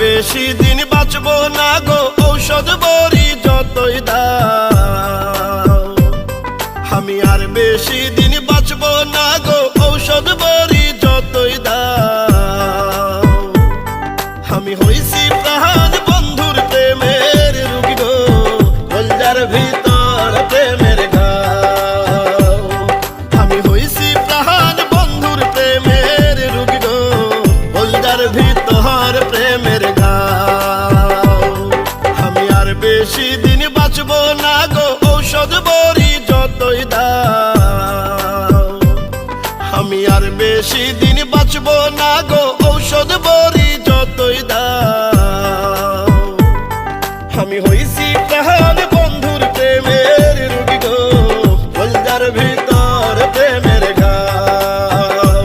বেশি দিন বাঁচব না গো, ঔষধ বড়ি যতই দাও। আমি আর বেশি দিন বাঁচব না গো, ঔষধ বড়ি যতই দাও। আমি হইছি প্রাণ বাঁচব না গো ঔষধ বড়ি যতই দাও। আমি আর বেশি দিন বাঁচব না গো ঔষধ বড়ি যতই দাও। আমি হইছি প্রাণ বন্ধুর প্রেমের রুগী গো কলজার ভিতর প্রেমের ঘাও।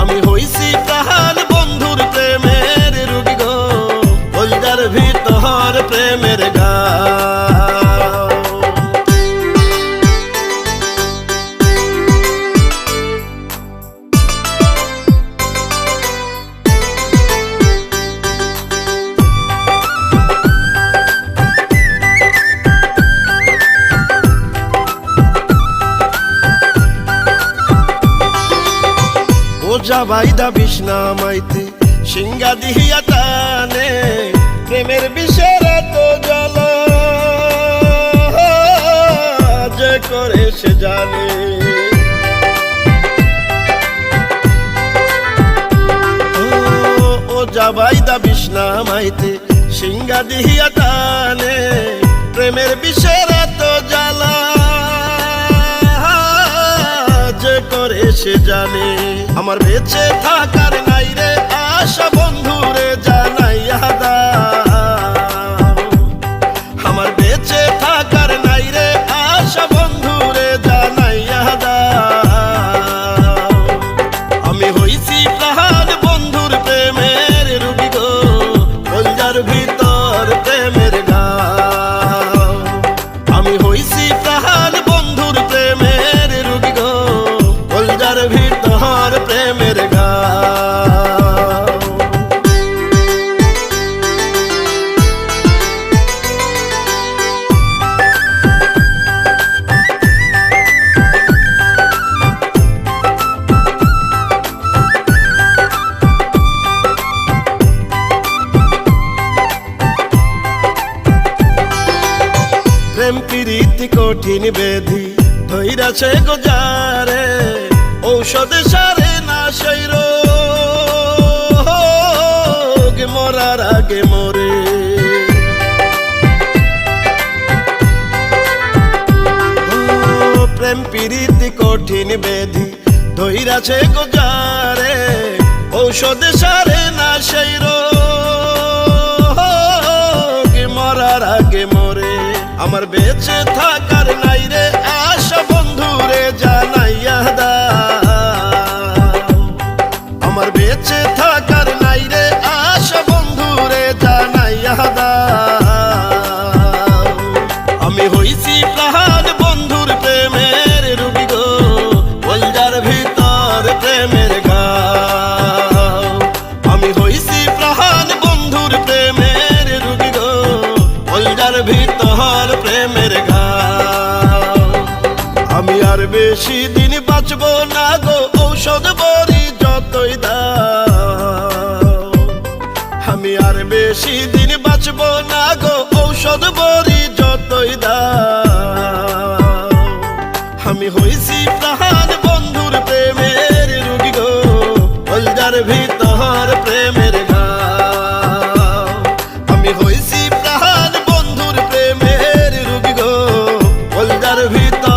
আমি হইছি প্রাণ বন্ধুর প্রেমের রুগী গো কলজার ভিতর প্রেমের ঘাও। ওজা বাইদা বিষ্ণা মাইতে সিঙ্গা দিহিয়া টানে প্রেমের বিষেরা তো জল যে করে সে জানে। ও, ও জাবাইদা বিষ্ণা মাইতে সিঙ্গা দিহিয়া টানে প্রেমের বিষেরা সে জানে আমার বেঁচে থাকার নাই রে আশা প্রেম প্রীতি কঠিন বেধি ধৈরাছে গোজারে ঔষধ সারে না সেই রোগ মরার আগে মরে। প্রেম প্রীতি কঠিন বেধি ধৈরাছে গোজারে ঔষধ সারে না সেই রোগ মরার আগে মরে। আমার বেঁচে থাকার নাই আর বেশি দিন বাঁচবো না গো, ঔষধ বড়ি যতই দাও। আমি আর বেশি দিন বাঁচবো না গো, ঔষধ বড়ি যতই দাও। আমি হইছি তাহার বন্ধুর প্রেমের রুগী গো বলজার ভিতর প্রেমের আমি গো ভিতর